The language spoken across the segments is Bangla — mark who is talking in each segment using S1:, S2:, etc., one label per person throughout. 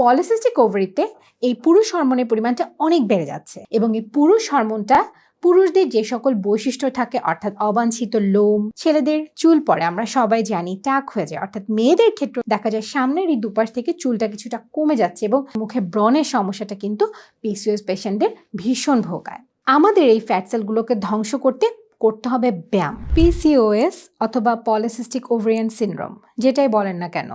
S1: পলিসিস্টিক ওভারিতে এই পুরুষ হরমোনের পরিমাণটা অনেক বেড়ে যাচ্ছে এবং এই পুরুষ হরমোনটা পুরুষদের যে সকল বৈশিষ্ট্য থাকে, অর্থাৎ অবাঞ্ছিত লোম, ছেলেদের চুল পরে, আমরা সবাই জানি টাক হয়ে যায়, অর্থাৎ মেয়েদের ক্ষেত্রে দেখা যায় সামনের এই দুপাশ থেকে চুলটা কিছুটা কমে যাচ্ছে এবং মুখে ব্রণের সমস্যাটা কিন্তু পিসিওএস পেশেন্টদের ভীষণ ভোগায়। আমাদের এই ফ্যাট সেলগুলোকে ধ্বংস করতে করতে হবে ব্যায়াম, পিসিওএস অথবা পলিসিস্টিক ওভারিয়ান সিনড্রোম, যেটাই বলেন না কেন।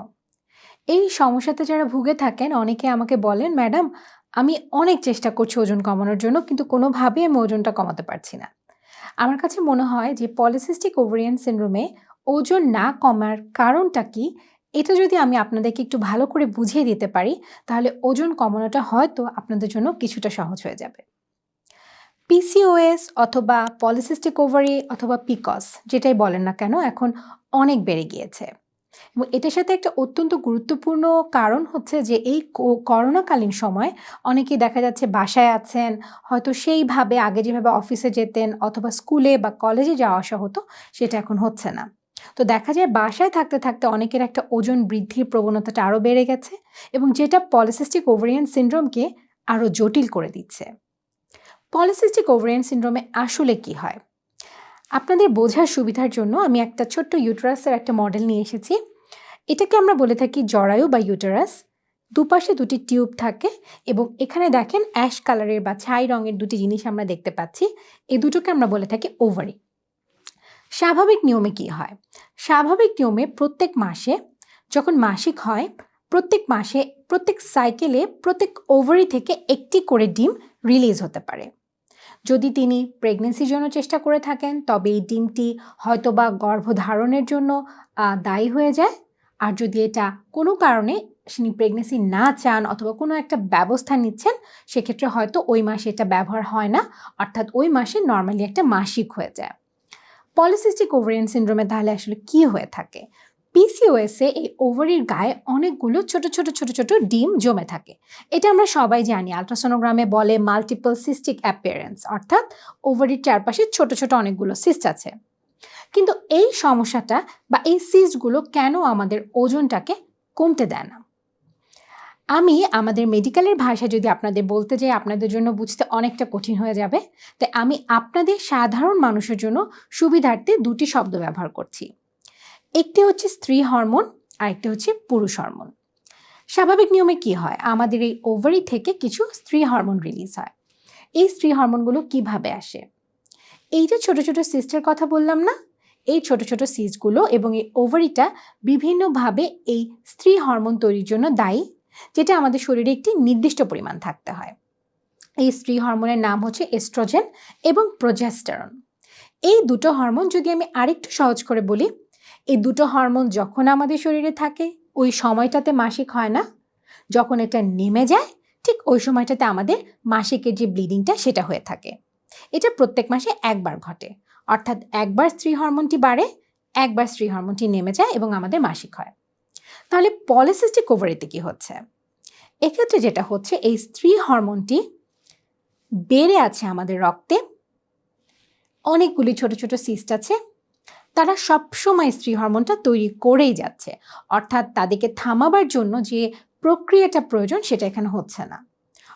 S1: এই সমস্যাতে যারা ভুগে থাকেন, অনেকে আমাকে বলেন, ম্যাডাম, আমি অনেক চেষ্টা করছি ওজন কমানোর জন্য, কিন্তু কোনোভাবেই আমি ওজনটা কমাতে পারছি না। আমার কাছে মনে হয় যে পলিসিস্টিক ওভারিয়ান সিনড্রোমে ওজন না কমার কারণটা কি? এটা যদি আমি আপনাদেরকে একটু ভালো করে বুঝিয়ে দিতে পারি, তাহলে ওজন কমানোটা হয়তো আপনাদের জন্য কিছুটা সহজ হয়ে যাবে। পিসিওএস অথবা পলিসিস্টিক ওভারি অথবা পিকস যেটাই বলেন না কেন, এখন অনেক বেড়ে গিয়েছে। এবং এটার সাথে একটা অত্যন্ত গুরুত্বপূর্ণ কারণ হচ্ছে যে এই করোনাকালীন সময় অনেকেই দেখা যাচ্ছে বাসায় আছেন, হয়তো সেইভাবে আগে যেভাবে অফিসে যেতেন অথবা স্কুলে বা কলেজে যাওয়া আসা হতো, সেটা এখন হচ্ছে না। তো দেখা যায় বাসায় থাকতে থাকতে অনেকের একটা ওজন বৃদ্ধির প্রবণতাটা আরও বেড়ে গেছে এবং যেটা পলিসিস্টিক ওভারিয়ান সিনড্রোমকে আরও জটিল করে দিচ্ছে। পলিসিস্টিক ওভারিয়ান সিনড্রোমে আসলে কি হয়? আপনাদের বোঝার সুবিধার জন্য আমি একটা ছোট্ট ইউটারাসের একটা মডেল নিয়ে এসেছি। এটাকে আমরা বলে থাকি জরায়ু বা ইউটারাস দুপাশে দুটি টিউব থাকে এবং এখানে দেখেন অ্যাশ কালারের বা ছাই রঙের দুটি জিনিস আমরা দেখতে পাচ্ছি। এই দুটোকে আমরা বলে থাকি ওভারি স্বাভাবিক নিয়মে কি হয়? স্বাভাবিক নিয়মে প্রত্যেক মাসে যখন মাসিক হয়, প্রত্যেক মাসে, প্রত্যেক সাইকেলে প্রত্যেক ওভারি থেকে একটি করে ডিম রিলিজ হতে পারে। যদি তিনি প্রেগনেন্সির জন্য চেষ্টা করে থাকেন, তবে এই ডিমটি হয়তোবা গর্ভধারণের জন্য দায়ী হয়ে যায়। আর যদি এটা কোনো কারণে তিনি প্রেগনেন্সি না চান অথবা কোনো একটা ব্যবস্থা নিচ্ছেন, সেক্ষেত্রে হয়তো ওই মাসে এটা ব্যবহার হয় না। অর্থাৎ ওই মাসে নর্মালি একটা মাসিক হয়ে যায়। পলিসিস্টিক ওভারিয়ান সিন্ড্রোমে তাহলে আসলে কি হয়ে থাকে? পিসিওএসে এই ওভারির গায়ে অনেকগুলো ছোট ছোট ছোট ছোট ডিম জমে থাকে। এটা আমরা সবাই জানি। আলট্রাসোনোগ্রামে বলে মাল্টিপল সিস্টিক অ্যাপিয়ারেন্স অর্থাৎ ওভারির চারপাশে ছোট ছোট অনেকগুলো সিস্ট আছে। কিন্তু এই সমস্যাটা বা এই সিস্টগুলো কেন আমাদের ওজনটাকে কমতে দেয় না? আমি আমাদের মেডিকেলের ভাষা যদি আপনাদের বলতে যাই, আপনাদের জন্য বুঝতে অনেকটা কঠিন হয়ে যাবে। তাই আমি আপনাদের সাধারণ মানুষের জন্য সুবিধার্থে দুটি শব্দ ব্যবহার করছি। একটি হচ্ছে স্ত্রী হরমোন আর একটি হচ্ছে পুরুষ হরমোন। স্বাভাবিক নিয়মে কি হয়? আমাদের এই ওভারি থেকে কিছু স্ত্রী হরমোন রিলিজ হয়। এই স্ত্রী হরমোনগুলো কীভাবে আসে? এই যে ছোট ছোট সিস্টের কথা বললাম না, এই ছোট ছোট সিস্টগুলো এবং এই ওভারিটা বিভিন্নভাবে এই স্ত্রী হরমোন তৈরির জন্য দায়ী, যেটা আমাদের শরীরে একটি নির্দিষ্ট পরিমাণ থাকতে হয়। এই স্ত্রী হরমোনের নাম হচ্ছে এস্ট্রোজেন এবং প্রোজেস্টেরন এই দুটো হরমোন যদি আমি আরেকটু সহজ করে বলি এই দুটো হরমোন যখন আমাদের শরীরে থাকে, ওই সময়টাতে মাসিক হয় না। যখন এটা নেমে যায়, ঠিক ওই সময়টাতে আমাদের মাসিকের যে ব্লিডিংটা সেটা হয়ে থাকে। এটা প্রত্যেক মাসে একবার ঘটে। অর্থাৎ একবার স্ত্রী হরমোনটি বাড়ে, একবার স্ত্রী হরমোনটি নেমে যায় এবং আমাদের মাসিক হয়। তাহলে পলিসিস্টিক ওভারিতে কি হচ্ছে? এক্ষেত্রে যেটা হচ্ছে, এই স্ত্রী হরমোনটি বেড়ে আছে আমাদের রক্তে। অনেকগুলি ছোট ছোট সিস্ট আছে। তারা সবসময় স্ত্রী হরমোনটা তৈরি করেই যাচ্ছে। অর্থাৎ তাদেরকে থামাবার জন্য যে প্রক্রিয়াটা প্রয়োজন সেটা এখানে হচ্ছে না।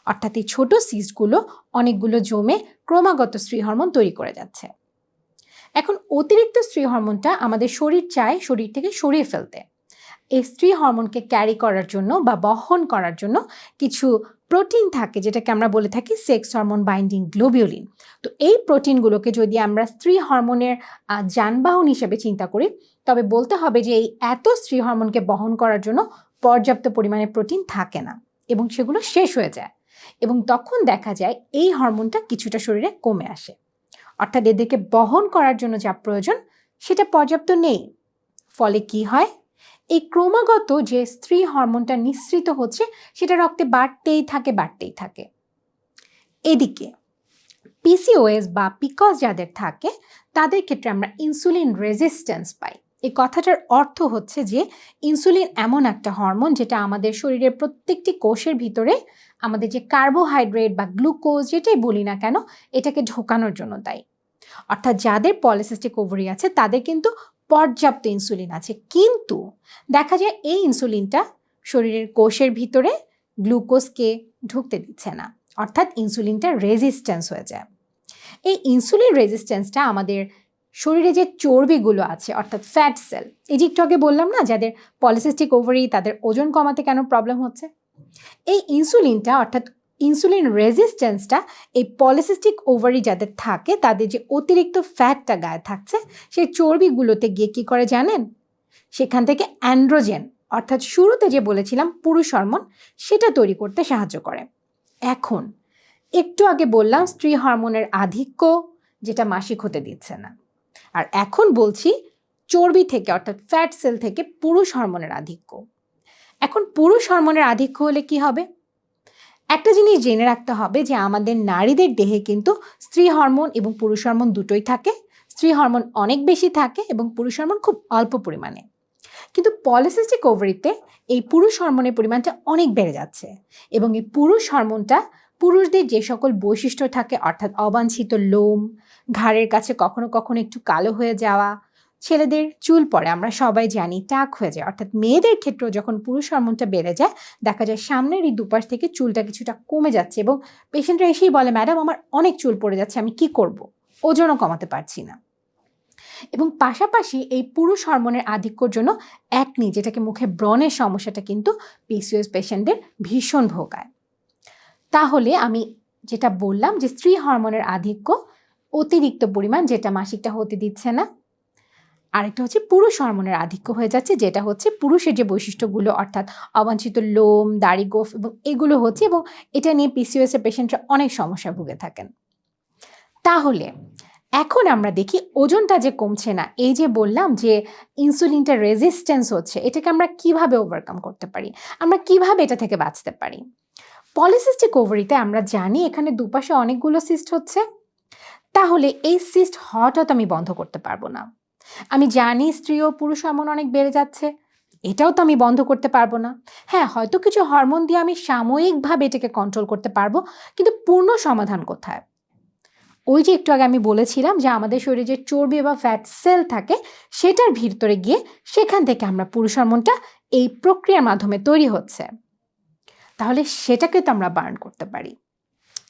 S1: অর্থাৎ এই ছোট সিস্টগুলো অনেকগুলো জমে ক্রমাগত স্ত্রী হরমোন তৈরি করে যাচ্ছে। এখন অতিরিক্ত স্ত্রী হরমোনটা আমাদের শরীর চায় শরীর থেকে সরিয়ে ফেলতে। এই স্ত্রী হরমোনকে ক্যারি করার জন্য বা বহন করার জন্য কিছু প্রোটিন থাকে, যেটাকে আমরা বলে থাকি সেক্স হরমোন বাইন্ডিং গ্লোবিওলিন তো এই প্রোটিনগুলোকে যদি আমরা স্ত্রী হরমোনের যানবাহন হিসেবে চিন্তা করি, তবে বলতে হবে যে এই এত স্ত্রী হরমোনকে বহন করার জন্য পর্যাপ্ত পরিমাণে প্রোটিন থাকে না এবং সেগুলো শেষ হয়ে যায় এবং তখন দেখা যায় এই হরমোনটা কিছুটা শরীরে কমে আসে। অর্থাৎ এদেরকে বহন করার জন্য যা প্রয়োজন সেটা পর্যাপ্ত নেই। ফলে কি হয়? এই ক্রমাগত যে স্ত্রী হরমোনটা নিঃসৃত হচ্ছে, সেটা রক্তে বাড়তেই থাকে বাড়তেই থাকে। এদিকে পিসিওএস বা পিকস যাদের থাকে, তাদের ক্ষেত্রে আমরা ইনসুলিন রেজিস্ট্যান্স পাই। এই কথাটার অর্থ হচ্ছে যে ইনসুলিন এমন একটা হরমোন যেটা আমাদের শরীরের প্রত্যেকটি কোষের ভিতরে আমাদের যে কার্বোহাইড্রেট বা গ্লুকোজ যেটাই বলি না কেন, এটাকে ঢোকানোর জন্য দেয়। অর্থাৎ যাদের পলিসিস্টিক ওভারি আছে, তাদের কিন্তু পর্যাপ্ত ইনসুলিন আছে। কিন্তু দেখা যায় এই ইনসুলিনটা শরীরের কোষের ভিতরে গ্লুকোজকে ঢুকতে দিচ্ছে না। অর্থাৎ ইনসুলিনটা রেজিস্ট্যান্স হয়ে যায়। এই ইনসুলিন রেজিস্ট্যান্সটা আমাদের শরীরে যে চর্বিগুলো আছে, অর্থাৎ ফ্যাট সেল এই যে বললাম না, যাদের পলিসিস্টিক ওভারি তাদের ওজন কমাতে কেন প্রবলেম হচ্ছে? এই ইনসুলিনটা অর্থাৎ ইনসুলিন রেজিস্ট্যান্সটা এই পলিসিস্টিক ওভারি যাদের থাকে, তাদের যে অতিরিক্ত ফ্যাটটা গায়ে থাকছে, সেই চর্বিগুলোতে গিয়ে কী করে জানেন? সেখান থেকে অ্যান্ড্রোজেন, অর্থাৎ শুরুতে যে বলেছিলাম পুরুষ হরমোন, সেটা তৈরি করতে সাহায্য করে। এখন, একটু আগে বললাম স্ত্রী হরমোনের আধিক্য, যেটা মাসিক হতে দিচ্ছে না। আর এখন বলছি চর্বি থেকে, অর্থাৎ ফ্যাট সেল থেকে পুরুষ হরমোনের আধিক্য। এখন পুরুষ হরমোনের আধিক্য হলে কি হবে? একটা জিনিস জেনে রাখতে হবে যে আমাদের নারীদের দেহে কিন্তু স্ত্রী হরমোন এবং পুরুষ হরমোন দুটোই থাকে। স্ত্রী হরমোন অনেক বেশি থাকে এবং পুরুষ হরমোন খুব অল্প পরিমাণে। কিন্তু পলিসিস্টিক ওভারিতে এই পুরুষ হরমোনের পরিমাণটা অনেক বেড়ে যাচ্ছে এবং এই পুরুষ হরমোনটা পুরুষদের যে সকল বৈশিষ্ট্য থাকে, অর্থাৎ অবাঞ্ছিত লোম, ঘাড়ের কাছে কখনো কখনো একটু কালো হয়ে যাওয়া ছেলেদের চুল পড়ে, আমরা সবাই জানি টাক হয়ে যায়। অর্থাৎ মেয়েদের ক্ষেত্রেও যখন পুরুষ হরমোনটা বেড়ে যায়, দেখা যায় সামনের এই দুপাশ থেকে চুলটা কিছুটা কমে যাচ্ছে এবং পেশেন্টরা এসেই বলে ম্যাডাম আমার অনেক চুল পড়ে যাচ্ছে, আমি কি করব? ওজনও কমাতে পারছি না। এবং পাশাপাশি এই পুরুষ হরমোনের আধিক্যর জন্য একনি যেটাকে মুখে ব্রণের সমস্যাটা কিন্তু পিসিওএস পেশেন্টদের ভীষণ ভোগায়। তাহলে আমি যেটা বললাম যে, স্ত্রী হরমোনের আধিক্য অতিরিক্ত পরিমাণ, যেটা মাসিকটা হতে দিচ্ছে না আরেকটা হচ্ছে পুরুষ হরমোনের আধিক্য হয়ে যাচ্ছে, যেটা হচ্ছে পুরুষের যে বৈশিষ্ট্যগুলো, অর্থাৎ অবাঞ্ছিত লোম, দাড়ি, গোফ এবং এগুলো হচ্ছে, এবং এটা নিয়ে পিসিওএস এর পেশেন্টরা অনেক সমস্যা ভুগে থাকেন। তাহলে, এখন আমরা দেখি ওজনটা যে কমছে না, এই যে বললাম যে ইনসুলিনটা রেজিস্ট্যান্স হচ্ছে, এটাকে আমরা কীভাবে ওভারকাম করতে পারি? আমরা কীভাবে এটা থেকে বাঁচতে পারি? পলিসিস্টিক ওভারিতে আমরা জানি এখানে দুপাশে অনেকগুলো সিস্ট হচ্ছে। তাহলে এই সিস্ট হওয়াটা তো আমি বন্ধ করতে পারব না। আমি জানি স্ত্রী ও পুরুষ হরমোন অনেক বেড়ে যাচ্ছে। এটাও তো আমি বন্ধ করতে পারব না। হ্যাঁ হয়তো কিছু হরমোন দিয়ে আমি সাময়িকভাবে এটাকে কন্ট্রোল করতে পারব, কিন্তু পূর্ণ সমাধান কোথায়? ওই যে একটু আগে আমি বলেছিলাম যে আমাদের শরীরে যে চর্বি বা ফ্যাট সেল থাকে, সেটার ভিতরে গিয়ে সেখান থেকে আমরা পুরুষ হরমোনটা এই প্রক্রিয়ার মাধ্যমে তৈরি হচ্ছে। তাহলে সেটাকে তো আমরা বার্ন করতে পারি।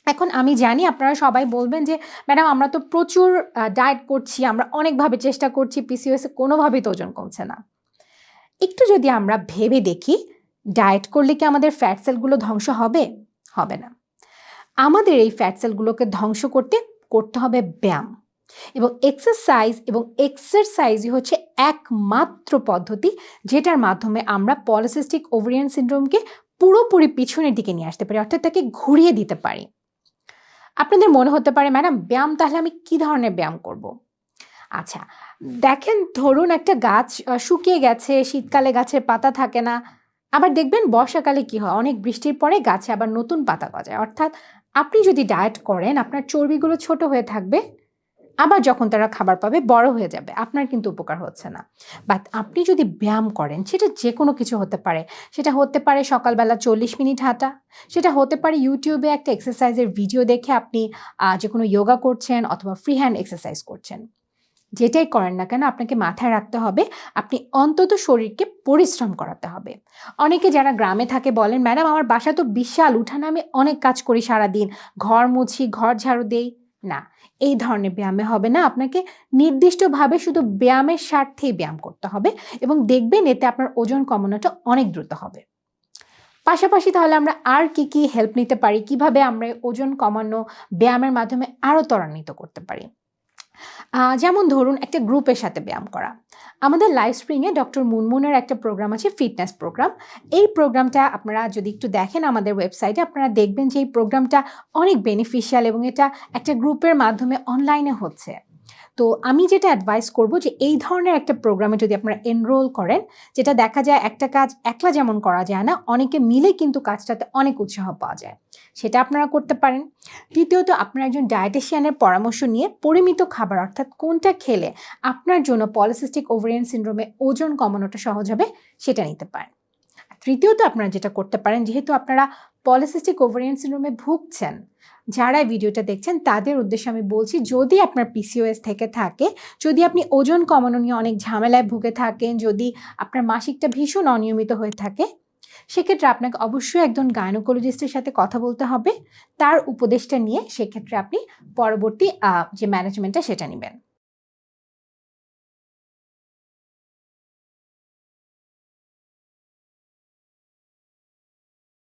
S1: এখন আমি জানি আপনারা সবাই বলবেন যে, ম্যাডাম, আমরা তো প্রচুর ডায়েট করছি, আমরা অনেকভাবে চেষ্টা করছি পিসিওএস কোনোভাবেই তো ওজন কমছে না। একটু যদি আমরা ভেবে দেখি, ডায়েট করলে কি আমাদের ফ্যাট সেলগুলো ধ্বংস হবে? হবে না। আমাদের এই ফ্যাট সেলগুলোকে ধ্বংস করতে করতে হবে ব্যায়াম। এবং এক্সারসাইজ এবং এক্সারসাইজই হচ্ছে একমাত্র পদ্ধতি, যেটার মাধ্যমে আমরা পলিসিস্টিক ওভারিয়ান সিন্ড্রোমকে পুরোপুরি পিছনের দিকে নিয়ে আসতে পারি, অর্থাৎ তাকে ঘুরিয়ে দিতে পারি। আপনাদের মনে হতে পারে, ম্যাডাম, ব্যায়াম তাহলে আমি কি ধরনের ব্যায়াম করব। আচ্ছা দেখেন ধরুন একটা গাছ শুকিয়ে গেছে, শীতকালে গাছের পাতা থাকে না। আবার দেখবেন বর্ষাকালে কি হয়? অনেক বৃষ্টির পরে গাছে আবার নতুন পাতা গজায়। অর্থাৎ আপনি যদি ডায়েট করেন, আপনার চর্বিগুলো ছোট হয়ে থাকবে আবার যখন তারা খাবার পাবে, বড় হয়ে যাবে। আপনার কিন্তু উপকার হচ্ছে না। বাট আপনি যদি ব্যায়াম করেন, সেটা যে কোনো কিছু হতে পারে। সেটা হতে পারে সকালবেলা চল্লিশ মিনিট হাঁটা। সেটা হতে পারে ইউটিউবে একটা এক্সারসাইজের ভিডিও দেখে আপনি যে কোনো যোগা করছেন অথবা ফ্রি হ্যান্ড এক্সারসাইজ করছেন। যেটাই করেন না কেন, আপনাকে মাথায় রাখতে হবে, আপনি অন্তত শরীরকে পরিশ্রম করাতে হবে। অনেকে যারা গ্রামে থাকে বলেন, ম্যাডাম, আমার বাসা তো বিশাল উঠানে আমি অনেক কাজ করি সারাদিন। ঘর মুছি, ঘর ঝাড়ু দেই। না, এই ধরনের ব্যায়ামে হবে না। আপনাকে নির্দিষ্টভাবে শুধু ব্যায়ামের স্বার্থেই ব্যায়াম করতে হবে এবং দেখবেন এতে আপনার ওজন কমানোটা অনেক দ্রুত হবে। পাশাপাশি তাহলে আমরা আর কি কি হেল্প নিতে পারি? কীভাবে আমরা ওজন কমানো ব্যায়ামের মাধ্যমে আরও ত্বরান্বিত করতে পারি? যেমন ধরুন একটা গ্রুপের সাথে ব্যায়াম করা। আমাদের লাইভ স্প্রিংয়ে ডক্টর মুনমুনের একটা প্রোগ্রাম আছে ফিটনেস প্রোগ্রাম এই প্রোগ্রামটা আপনারা যদি একটু দেখেন আমাদের ওয়েবসাইটে আপনারা দেখবেন যে এই প্রোগ্রামটা অনেক বেনিফিশিয়াল এবং এটা একটা গ্রুপের মাধ্যমে অনলাইনে হচ্ছে। তো আমি যেটা অ্যাডভাইস করব যে এই ধরনের একটা প্রোগ্রামে যদি আপনারা এনরোল করেন, যেটা দেখা যায় একটা কাজ একলা যেমন করা যায় না, অনেকে মিলে কিন্তু কাজটাতে অনেক উৎসাহ পাওয়া যায়। সেটা আপনারা করতে পারেন। তৃতীয়ত আপনার একজন ডায়েটিশিয়ানের পরামর্শ নিয়ে পরিমিত খাবার, অর্থাৎ কোনটা খেলে আপনার জন্য পলিসিস্টিক ওভারিয়ান সিন্ড্রোমে ওজন কমানোটা সহজ হবে, সেটা নিতে পারেন। তৃতীয়ত, আপনারা যেটা করতে পারেন, যেহেতু আপনারা পলিসিস্টিক ওভারিয়ান সিন্ড্রোমে ভুগছেন, যারা ভিডিওটা দেখছেন, তাদের উদ্দেশ্যে আমি বলছি, যদি আপনার পিসিওএস থেকে থাকে, যদি আপনি ওজন কমানো নিয়ে অনেক ঝামেলায় ভুগে থাকেন, যদি আপনার মাসিকটা ভীষণ অনিয়মিত হয়ে থাকে সেক্ষেত্রে আপনাকে অবশ্যই একজন গাইনোকোলজিস্টের সাথে কথা বলতে হবে। তার উপদেশটা নিয়ে সেক্ষেত্রে আপনি পরবর্তী যে ম্যানেজমেন্টটা সেটা নেবেন।